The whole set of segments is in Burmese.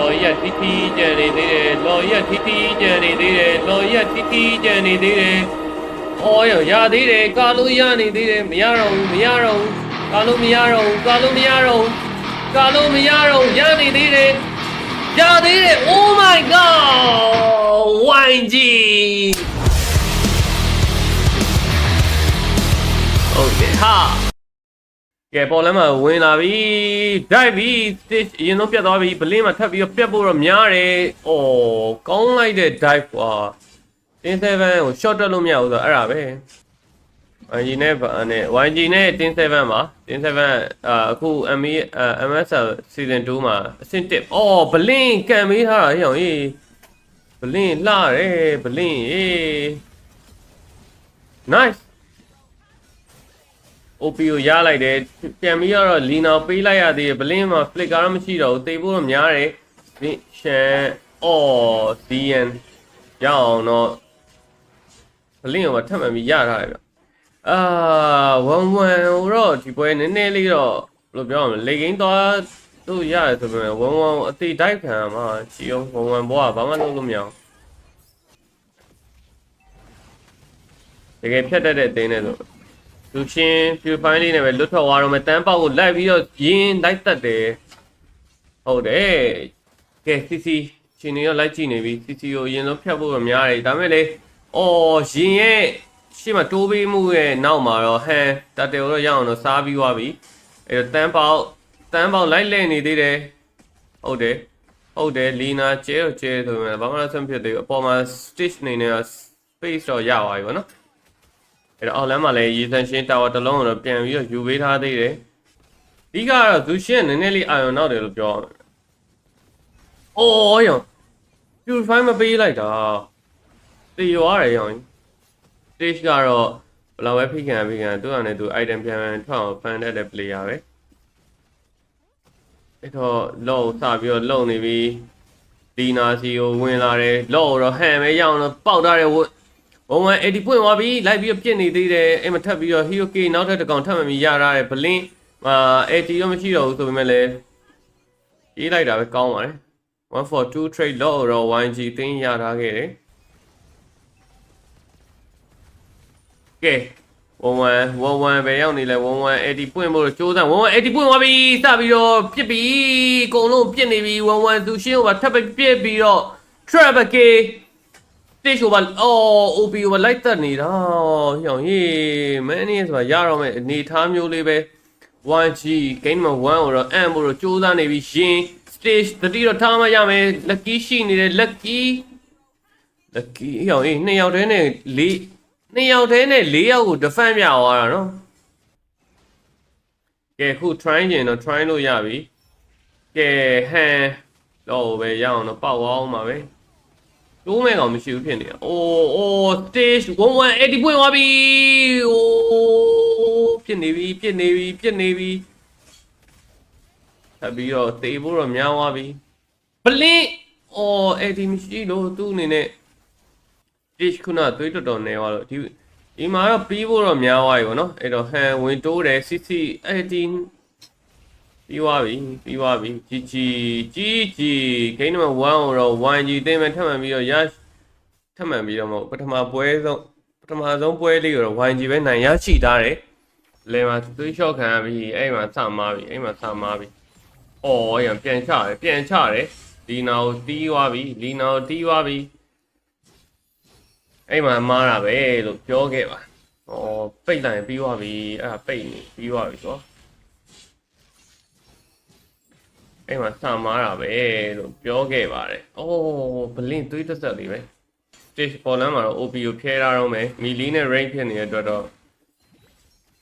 လော်ရက်တီတီကြံနေသေးတယ်လော်ရက်တီတီကြံနေသေးတယ်လော်ရက်တီတီကြံနေသေးတယ်အော်ရရသေးတယ်ကာလို့ရနေသေးတယ်မရတော့ဘူးမရတော့ဘူးကာလို့မရတော့ဘူးကာလို့မရတော့ဘူးကာလို့မရတော့ဘူးရနေသေးတယ်ရသေးတယ် Oh my god YG โอเคဟာ ကဲပေါ်လမ်းမှာဝင်လာပြီဒိုက်ပြီ stage အရင်ဆုံးပြတ်သွားပြီဘလင်းမှာထပ်ပြီးတော့ပြတ်ဖို့တော့များတယ်။အော်ကောင်းလိုက်တဲ့ dive ကွာတင်7ကို short တက်လို့မရဘူးဆိုတော့အဲ့ဒါပဲ။ YG နဲ့ဗာနဲ့ YG နဲ့တင်7ပါတင်7အာအခု ME MSL season 2မှာအဆင့်1အော်ဘလင်းကန်မေးထားတာဟဲ့အောင်ကြီးဘလင်းလှတယ်ဘလင်းအေး nice OP ကိုရလိုက်တယ်ပြန်ပြီးတော့လီနာပေးလိုက်ရသေးတယ်ဘလင်းမှာ flick ကတော့မရှိတော့ဘူးတေဖို့တော့များတယ်ဗင်ရှန်အော် CN ရအောင်တော့ဘလင်းကိုထပ်မှန်ပြီးရထားတယ်ဗျအာ1 1တော့ဒီပွဲနည်းနည်းလေးတော့ဘယ်လိုပြောရမလဲလေဂိမ်းသွားတို့ရတယ်ဆိုပေမဲ့1 1အသေးတိုက်ခံမှာချီအောင်1 1ဘောကဘာမှလုပ်လို့မရအောင်တကယ်ဖြတ်တတ်တဲ့အတင်းနဲ့ဆို လူချင်း purify လေးနဲ့ပဲလွတ်ထွက်သွားတော့မယ်တန်းပေါက်ကိုလိုက်ပြီးတော့ရင်းလိုက်တတ်တယ်ဟုတ်တယ်ကဲ CC ရှင်နေရောလိုက်ကြည့်နေပြီ CC ကိုအရင်ဆုံးဖြတ်ဖို့တော့များတယ်ဒါပေမဲ့လေအော်ရင်ရဲ့ရှေ့မှာတိုးပေးမှုရဲ့နောက်မှာတော့ဟန်တတဲကိုတော့ရအောင်တော့စားပြီးသွားပြီအဲတော့တန်းပေါက်တန်းပေါက်လိုက်လဲနေသေးတယ်ဟုတ်တယ်ဟုတ်တယ်လီနာကျဲတော့ကျဲဆိုပေမဲ့ဘာမှမဆက်ဖြစ်သေးဘူးအပေါ်မှာ stage နေနေ space တော့ရသွားပြီဗောနော် အဲ့တော့အောက်လမ်းမှာလည်းရေစံရှင်းတာဝါတစ်လုံးကိုတော့ပြန်ပြီးတော့ယူပေးထားသေးတယ်။ဒီကတော့သူရှင်းနည်းနည်းလေးအာရုံနောက်တယ်လို့ပြောရမယ်။အော်ရော purify မပေးလိုက်တာ။တေရွာတယ်ရော stage ကတော့ဘယ်လောက်ပဲဖိခံဖိခံသူ့အနေနဲ့သူ item ပြန်ထွက်အောင်ဖန်တတ်တဲ့ player ပဲ။အဲ့တော့လော့စပြီးတော့လုံနေပြီ။ဒီနာစီကိုဝင်လာတယ်လော့တော့ဟန်ပဲရအောင်တော့ပေါက်ထားတယ်ဝတ် ဘုံဝမ်80ပွင့်သွားပြီလိုက်ပြီးတော့ပြစ်နေသေးတယ်အဲ့မထပ်ပြီးတော့ Hero K နောက်ထပ်တစ်ကောင်ထပ်မှမရရတယ်ဘလင်းအာ80ရောမရှိတော့ဘူးဆိုပေမဲ့လည်းရေးလိုက်တာပဲကောင်းပါတယ်1 for 2 trade လောက်တော့ YG တင်းရထားခဲ့တယ်ကဲ11 11ပဲရောက်နေလဲ11 80ပွင့်ဖို့ကြိုးစား11 80ပွင့်သွားပြီစပြီးတော့ပြစ်ပြီအကုန်လုံးပြစ်နေပြီ11သူရှင်းဟိုပါထပ်ပဲပြစ်ပြီးတော့ Trap K stage over အော် OP over လိုက်တက်နေတာဟောင်ဟေးမင်းအနေဆိုတာရတော့မယ်အနေထားမျိုးလေးပဲ 1G game number 1ကိုတော့အမ်ဖို့တော့စူးစမ်းနေပြီရှင် stage တတိတော့ထားမှရမယ် lucky ရှိနေတယ် lucky lucky ဟောင်ဟေးနှစ်ယောက်တည်းနဲ့လေးနှစ်ယောက်တည်းနဲ့လေးယောက်ကို defend ပြသွားတာနော်ကဲခု try ရင်တော့ try လို့ရပြီကဲဟန်တော့ပဲရအောင်တော့ပေါက်အောင်ပါပဲ တိုးမဲ့ကောင်မရှိဘူးဖြစ်နေတာ။အိုးအိုး stage 1180ပွင့်သွားပြီ။အိုးဖြစ်နေပြီဖြစ်နေပြီဖြစ်နေပြီ။ထပ်ပြီးတော့သေဖို့တော့များသွားပြီ။ဘလင်းအော်80မရှိလို့သူ့အနေနဲ့ stage ခုနသွေးတော်တော်နေသွားတော့ဒီဒီမှာတော့ပြီးဖို့တော့များသွားပြီပေါ့နော်။အဲ့တော့ဟန်ဝင်တိုးတယ် CC 18 ပြီးသွားပြီပြီးသွားပြီ GG GG game number 1ကိုတော့ 1G သိမ်းမယ်ထပ်မှန်ပြီးတော့ရထပ်မှန်ပြီးတော့မဟုတ်ပထမပွဲဆုံးပထမဆုံးပွဲလေးကိုတော့ 1G ပဲနိုင်ရရှိထားတယ်လေမှာသွေးလျှော့ခံရပြီအဲ့မှာစမားပြီအဲ့မှာစမားပြီအော်ရံပြန်ချတယ်ပြန်ချတယ်လီနာကိုတီးသွားပြီလီနာကိုတီးသွားပြီအဲ့မှာမားတာပဲလို့ပြောခဲ့ပါအော်ပိတ်လိုက်ပြီးသွားပြီအဲ့ဒါပိတ်နေပြီးသွားပြီဆိုတော့ အဲ့မှာစမားတာပဲလို့ပြောခဲ့ပါတယ်။အိုးဘလင်းသွေးတက်ဆက်လေးပဲ။ stage ပေါ်လမ်းမှာတော့ OP ကိုဖျဲထားတော့မယ်။မီလီနဲ့ rank ဖြစ်နေတဲ့အတွက်တော့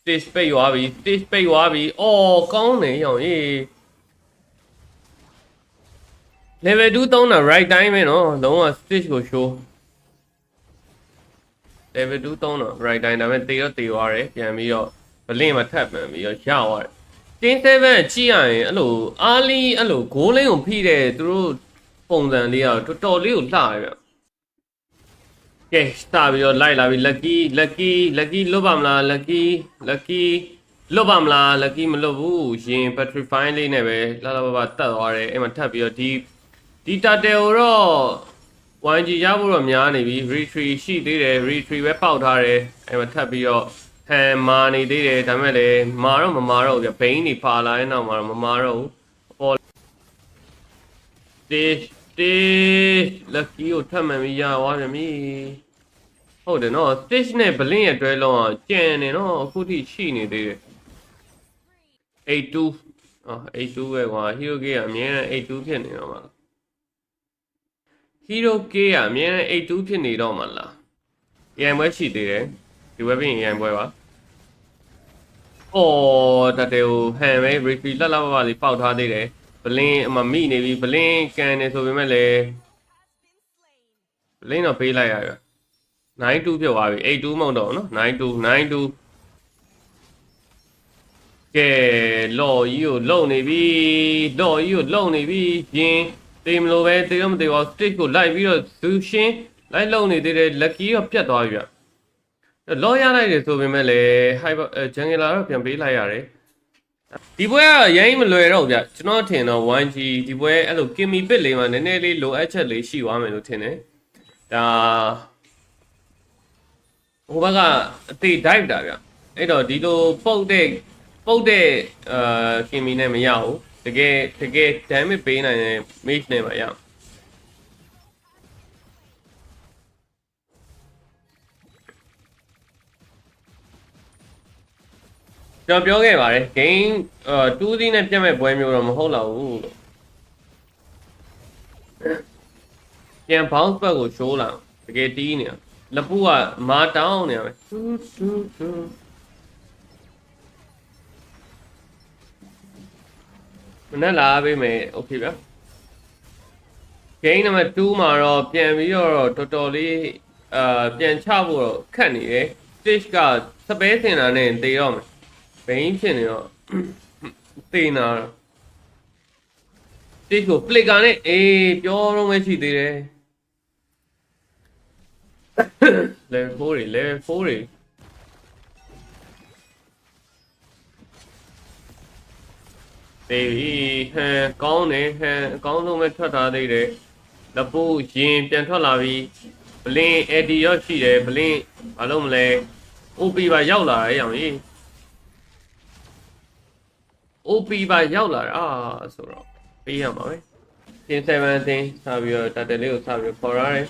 stage ပိတ်သွားပြီ stage ပိတ်သွားပြီ။အော်ကောင်းနေရောင်အေး level 2သုံးတာ right time ပဲနော်။လုံးဝ stage ကို show level 2သုံးတော့ right time ဒါပေမဲ့တေတော့တေသွားတယ်ပြန်ပြီးတော့ဘလင်းမှာထပ်မှန်ပြီးတော့ရသွားတယ် တင်း7ကြည့်ရရင်အဲ့လိုအာလီအဲ့လိုဂိုးလင်းကိုဖိတဲ့သူတို့ပုံစံလေးကတော်တော်လေးကိုလှရဗျကဲစတာပြီးတော့လိုက်လာပြီ lucky lucky lucky လွတ်ပါမလား lucky lucky လွတ်ပါမလား lucky မလွတ်ဘူးရင် petrify လေးနဲ့ပဲလာလာပါပါတတ်သွားတယ်အဲ့မှာထပ်ပြီးတော့ဒီဒီတာတယ်ကိုတော့ 1G ရဖို့တော့များနေပြီ retreat ရှိသေးတယ် retreat ပဲပေါက်ထားတယ်အဲ့မှာထပ်ပြီးတော့ ဟန်မာနေသေးတယ်ဒါပေမဲ့လည်းမာတော့မမာတော့ဘူးဗျဘိန်းနေပါလာတဲ့နောက်မှာတော့မမာတော့ဘူးပေါ် stage stage lucky ကိုထပ်မှန်ပြီးရသွားပြန်ပြီဟုတ်တယ်နော် stage နဲ့ blink ရဲ့တွဲလုံးอ่ะကြံနေနော်အခုထိရှိနေသေးတယ်82အော်82ပဲကွာ hero k ကအမြဲတမ်း82ဖြစ်နေတော့မှာ hero k ကအမြဲတမ်း82ဖြစ်နေတော့မှာလား AI ပွဲရှိသေးတယ် ဒီဝက်ပြင် AI ပွဲပါအော်တတဲကိုဟန်ပဲ briefly လက်လက်ပါလေးပေါက်ထားသေးတယ်ဘလင်းအမမိနေပြီဘလင်းကန်နေဆိုပေမဲ့လည်းဘလင်းတော့ပေးလိုက်ရရ92ဖြစ်သွားပြီ82မဟုတ်တော့နော်92 92ကဲလော်ကြီးကိုလုံနေပြီလော်ကြီးကိုလုံနေပြီရင်တေးမလို့ပဲတေးတော့မတေးပါ stick ကိုလိုက်ပြီးတော့သူရှင်းလိုက်လုံနေသေးတယ် lucky တော့ပြတ်သွားပြီဗျ လော်ရလိုက်တယ်ဆိုပေမဲ့လည်း hyper jungle တော့ပြန်ပေးလိုက်ရတယ်ဒီပွဲကရိုင်းမလွယ်တော့ဗျကျွန်တော်ထင်တော့ 1G ဒီပွဲအဲ့လို Kimmy Pit လေးမှာနည်းနည်းလေးလိုအပ်ချက်လေးရှိသွားမယ်လို့ထင်တယ်ဒါဟိုဘက်ကအသေး dive တာဗျအဲ့တော့ဒီလိုပုတ်တဲ့ပုတ်တဲ့အာ Kimmy နဲ့မရဘူးတကယ်တကယ် damage ပေးနိုင်တဲ့ mage နဲ့မှရအော ကျွန်တော်ပြောခဲ့ပါတယ် game အာ2 D နဲ့ပြတ်မဲ့ပွဲမျိုးတော့မဟုတ်တော့ဘူးလို့ပြန် bounce back ကို show လာတကယ်တီးနေတာလက်ပူကမာတောင်းနေရမယ်တူတူတူမနဲ့လာပေးမယ် okay ဗျာ game number 2မှာတော့ပြန်ပြီးတော့တော်တော်လေးအာပြန်ချဖို့တော့ခက်နေတယ် stage ကစပဲစင်တာနဲ့တေတော့မယ် ဘိန်းဖြစ်နေတော့တေနာတော့ stage ကို flicker နဲ့အေးပြောတော့မရှိသေးတယ် level 4တွေ level 4တွေတေးပြီဟန်ကောင်းတယ်ဟန်အကောင်းဆုံးပဲထွက်ထားသေးတယ်လပူရင်ပြန်ထွက်လာပြီဘလင်း AD ရောရှိတယ်ဘလင်းဘာလို့မလဲ OP ပါရောက်လာရဲ့ရောင်ကြီး OP ပါရောက်လာတာအာဆိုတော့ပေးရမှာပဲတင်7တင်စပြီးတော့တတလေးကိုစပြီးခေါ်ရတယ်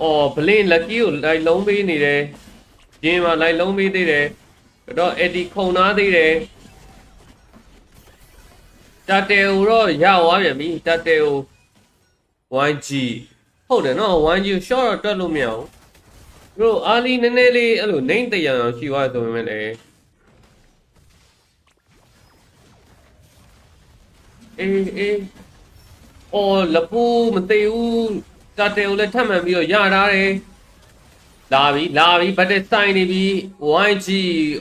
အော်ဘလင်း lucky ကိုလိုက်လုံးပေးနေတယ်ဂျင်းမှာလိုက်လုံးပေးသေးတယ်တော့ AD ခုံသားသေးတယ်တတဲကိုတော့ရသွားပြန်ပြီတတဲကို 1G ဟုတ်တယ်နော် 1G ကို short တော့တွက်လို့မရဘူးသူတို့အားလီနည်းနည်းလေးအဲ့လိုနိုင်တရံအောင်ရှိသွားဆိုပေမဲ့လည်း အေးအေးအော်လပူမသိဘူးတတဲကိုလည်းထပ်မှန်ပြီးတော့ရထားတယ်လာပြီလာပြီဘတ်တက်ဆိုင်နေပြီ YG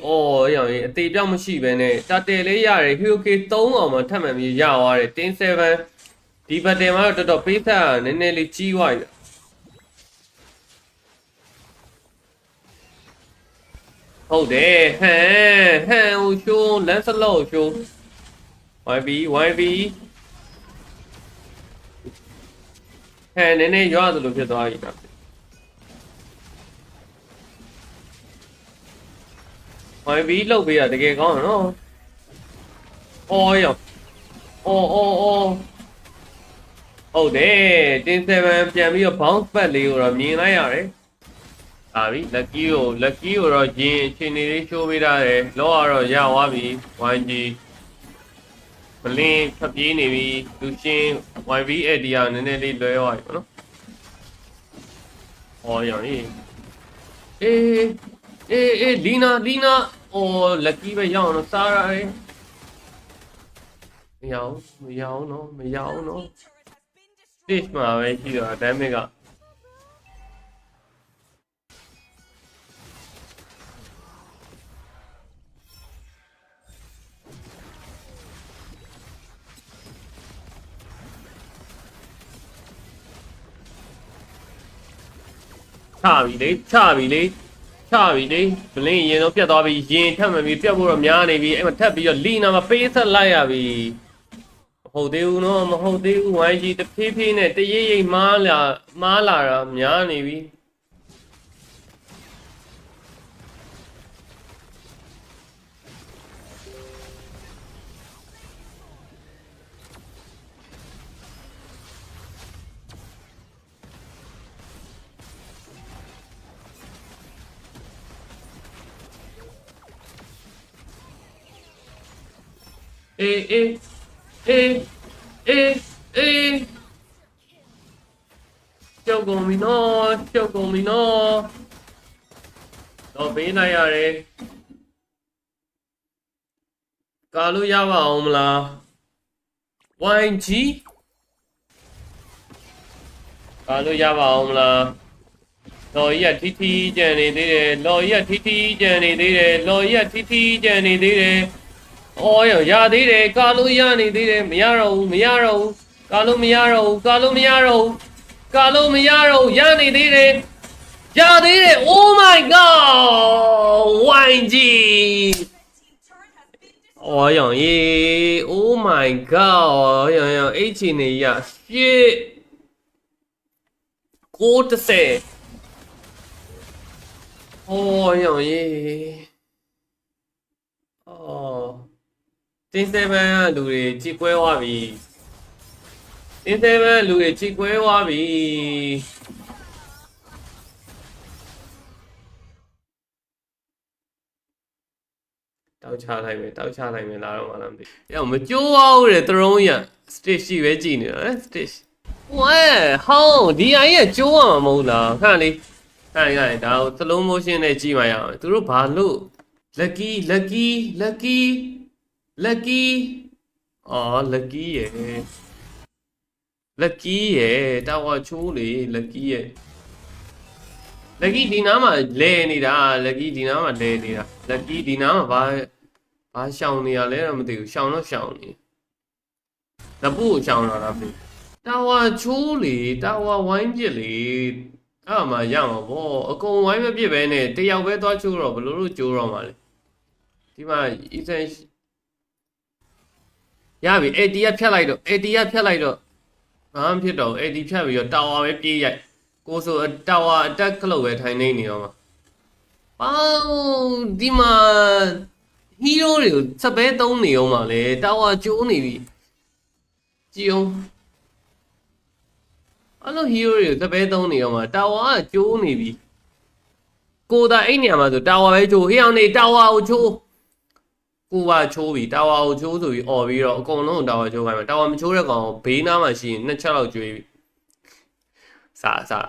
အော်ရောင်ရင်အသေးပြောင်းမရှိဘဲနဲ့တတဲလေးရတယ် HOK 3အောင်မှထပ်မှန်ပြီးရသွားတယ်တင်း7ဒီဘတ်တယ်မှာတော့တော်တော်ပေးသက်နည်းနည်းလေးကြီးသွားပြီဟုတ်တယ်ဟန်ဟန်ဟိုရှိုးလန်စလော့ရှိုး YB YB ဟန်နည်းနည်းရွာသလိုဖြစ်သွားပြီနော် YB လောက်ပေးတာတကယ်ကောင်းတယ်နော်။အော်ရော။အော်အော်အော်ဟုတ်တယ်တင်း7ပြန်ပြီးတော့ bounce back လေးကိုတော့မြင်လိုက်ရတယ်။ဟာပြီ lucky ကို lucky ကိုတော့ရင်အချိန်လေးရှိုးပေးထားတယ်။လောကတော့ရသွားပြီ 1G မလင်းဖပြေးနေပြီသူရှင်း YB area နည်းနည်းလေးလွဲသွားပြီပေါ့နော်။အော်ရောအေးအေးအေးအေးလီနာလီနာအော်လက်ကီပဲရအောင်တော့စားရတယ်မရအောင်မရအောင်နော်မရအောင်နော် stage မှာပဲရှိတော့ damage က ချပြီလေချပြီလေချပြီလေဘလင်းရင်တော့ပြတ်သွားပြီရင်ထပ်မှန်ပြီးပြတ်ဖို့တော့များနေပြီအဲ့မှာထပ်ပြီးတော့လီနာမှာပေးဆက်လိုက်ရပြီဟုတ်သေးဘူးနော်မဟုတ်သေးဘူး YG တဖြည်းဖြည်းနဲ့တရိပ်ရိပ်မားလာမားလာတာများနေပြီ အေးအေးအေးအေးအေးကြောက်ကုန်ပြီနော်ကြောက်ကုန်ပြီနော်တော့ပေးလိုက်ရတယ်ကာလို့ရပါအောင်မလား YG ကာလို့ရပါအောင်မလားလော်ကြီးကထီထီကြံနေသေးတယ်လော်ကြီးကထီထီကြံနေသေးတယ်လော်ကြီးကထီထီကြံနေသေးတယ် အော်ရရသေးတယ်ကာလို့ရနေသေးတယ်မရတော့ဘူးမရတော့ဘူးကာလို့မရတော့ဘူးကာလို့မရတော့ဘူးကာလို့မရတော့ဘူးရနေသေးတယ်ရသေးတယ် Oh my god YG အော်ရောင်ရေ Oh my god ရောင်ရောင်အဲ့ချီနေရ shit ကိုတဆယ်အော်ရောင်ရေအော် တင်း7ကလူတွေကြည်ကွဲသွားပြီတင်း7လူတွေကြည်ကွဲသွားပြီတောက်ချလိုက်မယ်တောက်ချလိုက်မယ်လာတော့မှလားမသိဘူးရောမကြိုးအောင်တဲ့သရုံးရ stage ရှိပဲကြည်နေတာဟမ် stage ဝဲဟောင်းဒီအိုင်ရဲ့ကြိုးရမှာမဟုတ်လားခဏလေးခဏလေးခဏလေးဒါကို slow motion နဲ့ကြည့်မှရအောင်သူတို့ဘာလို့ lucky lucky lucky lucky အော် lucky ရယ် lucky ရယ်တာဝါချိုးလေ lucky ရယ် lucky ဒီနားမှာလဲနေတာ lucky ဒီနားမှာလဲနေတာ lucky ဒီနားမှာဘာဘာရှောင်နေရလဲတော့မသိဘူးရှောင်တော့ရှောင်နေနပုကိုရှောင်တော့လားမသိဘူးတာဝါချိုးလေတာဝါဝိုင်းပြစ်လေအဲ့မှာရမှာဗောအကုန်ဝိုင်းမပြစ်ပဲနဲ့တယောက်ပဲသွားချိုးတော့ဘယ်လိုလုပ်ချိုးတော့မှာလဲဒီမှာ Ethan ရပြီ AD ကဖြတ်လိုက်တော့ AD ကဖြတ်လိုက်တော့ဘာမှဖြစ်တော့ AD ဖြတ်ပြီးတော့တာဝါပဲပြေးရိုက်ကိုဆိုတာဝါအတက်ကလို့ပဲထိုင်နေနေတော့မှာပေါင်းဒီမှာဟီးရိုးတွေကိုစပယ်သုံးနေအောင်ပါလေတာဝါကျိုးနေပြီကြည်အောင်အဲ့လိုဟီးရိုးတွေကိုစပယ်သုံးနေအောင်ပါတာဝါကကျိုးနေပြီကိုသာအဲ့နေရာမှာဆိုတာဝါပဲကျိုးဟေးအောင်နေတာဝါကိုချိုး ကိုပါချိုးပြီတာဝါကိုချိုးဆိုပြီးអော်ပြီးတော့အကုန်လုံးတာဝါချိုးခိုင်းမှာတာဝါမချိုးတဲ့ကောင်ဘေးနားမှာရှိရင်နှစ်ချက်လောက်ကျွေးပြီစားစား